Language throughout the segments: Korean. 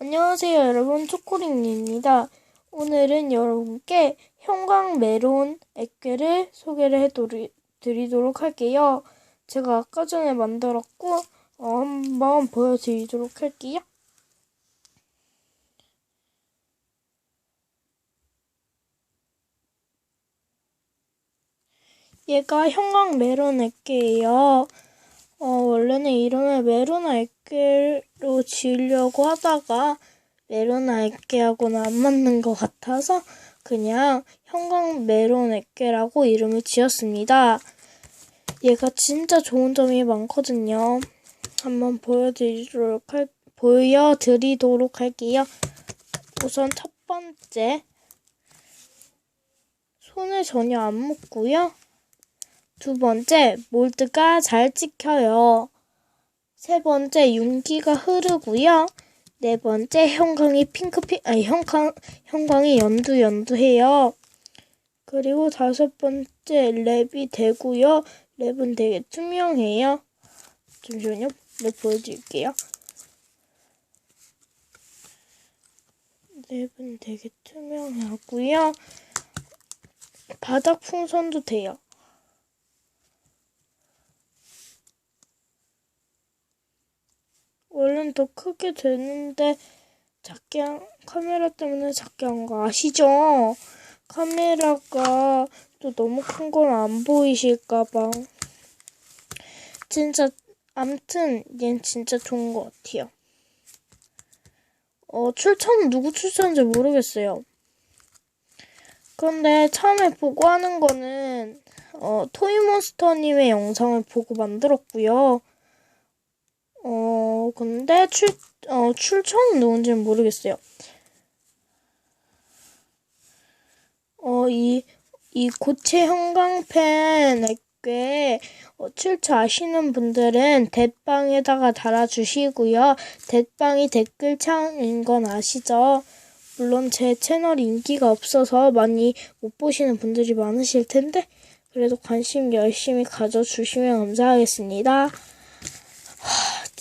안녕하세요 여러분 초코링입니다. 오늘은 여러분께 형광 메론 액괴를 소개를 해드리도록 할게요. 제가 아까 전에 만들었고 어, 한번 보여드리도록 할게요. 얘가 형광 메론 액괴예요. 어, 원래는 이름을 메로나 액괴 로 지으려고 하다가 메로나 액괴하고는 안 맞는 것 같아서 그냥 형광 메론 액괴라고 이름을 지었습니다. 얘가 진짜 좋은 점이 많거든요. 한번 보여드리도록 할, 보여드리도록 할게요. 우선 첫 번째, 손을 전혀 안 묶고요. 두 번째, 몰드가 잘 찍혀요. 세 번째, 윤기가 흐르고요. 네 번째, 형광이 핑크핑, 아니, 형광, 형광이 연두 연두해요. 그리고 다섯 번째, 랩이 되고요. 랩은 되게 투명해요. 잠시만요. 랩 보여드릴게요. 랩은 되게 투명하고요. 바닥 풍선도 돼요. 원래는 더 크게 되는데 작게 한, 카메라 때문에 작게 한 거 아시죠? 카메라가 또 너무 큰 건 안 보이실까봐. 진짜 암튼 얜 진짜 좋은 것 같아요. 어, 출처는 누구 출처인지 모르겠어요. 그런데 처음에 보고 하는 거는 어, 토이몬스터님의 영상을 보고 만들었고요. 어, 근데 출, 어, 출처는 누군지는 모르겠어요. 어, 이, 이 고체 형광펜에게 어, 출처 아시는 분들은 댓방에다가 달아주시고요. 댓방이 댓글창인 건 아시죠? 물론 제 채널이 인기가 없어서 많이 못 보시는 분들이 많으실 텐데, 그래도 관심 열심히 가져주시면 감사하겠습니다.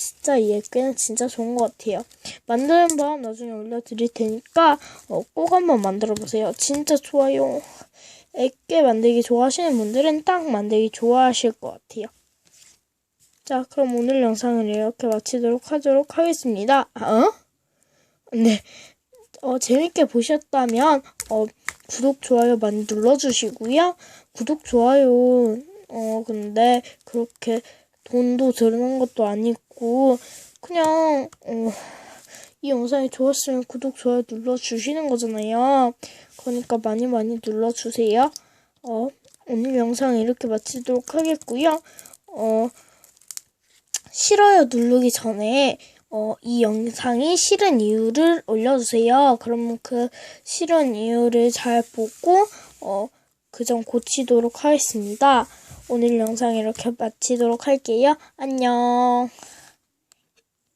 진짜 이 액괴는 진짜 좋은 것 같아요. 만드는 법 나중에 올려드릴 테니까 어, 꼭 한번 만들어 보세요. 진짜 좋아요. 액괴 만들기 좋아하시는 분들은 딱 만들기 좋아하실 것 같아요. 자, 그럼 오늘 영상을 이렇게 마치도록 하도록 하겠습니다. 어? 네. 어, 재밌게 보셨다면 어, 구독, 좋아요 많이 눌러주시고요. 구독, 좋아요 어, 근데 그렇게 돈도 드는 것도 아니고 그냥 어, 이 영상이 좋았으면 구독, 좋아요 눌러주시는 거잖아요. 그러니까 많이 많이 눌러주세요. 어, 오늘 영상 이렇게 마치도록 하겠고요. 어, 싫어요 누르기 전에 어, 이 영상이 싫은 이유를 올려주세요. 그러면 그 싫은 이유를 잘 보고 어, 그점 고치도록 하겠습니다. 오늘 영상 이렇게 마치도록 할게요. 안녕.